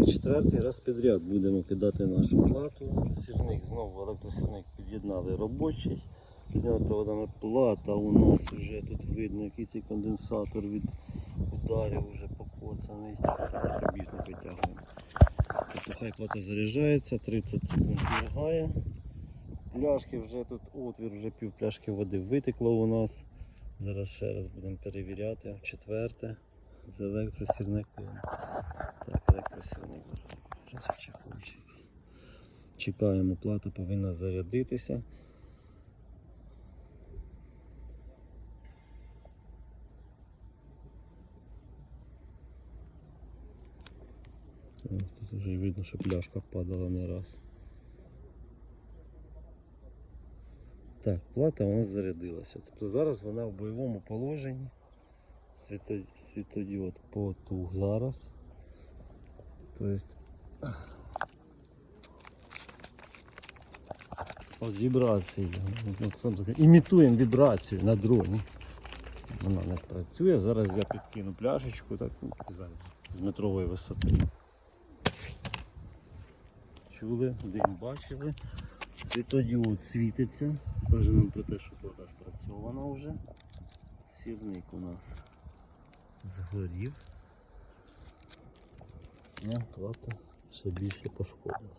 Так, четвертий раз підряд будемо кидати нашу плату. Сірник знову електросірник під'єднали робочий. Підняли проводами плата у нас вже тут видно, який цей конденсатор від ударів вже покоцаний. Пробіжник витягуємо. Тобто хай плата заряджається, 30 секунд моргає. Пляшки вже тут отвір, вже пів пляшки води витекло у нас. Зараз ще раз будемо перевіряти. Четверте з електросірником. Так, електросірник зараз в чехольчик. Чекаємо, плата повинна зарядитися. Тут вже видно, що пляшка падала не раз. Так, плата у нас зарядилася. Тобто зараз вона в бойовому положенні. Світо- Світодіод потух зараз. Тобто от вібрації. Імітуємо вібрацію на дроні. Вона не працює. Зараз я підкину пляшечку так, з метрової висоти. Чули, дим бачили. Світодіод світиться. Каже нам про те, що плата спрацьована вже. Сірник у нас згорів. Ну, плата ще більше пошкодила.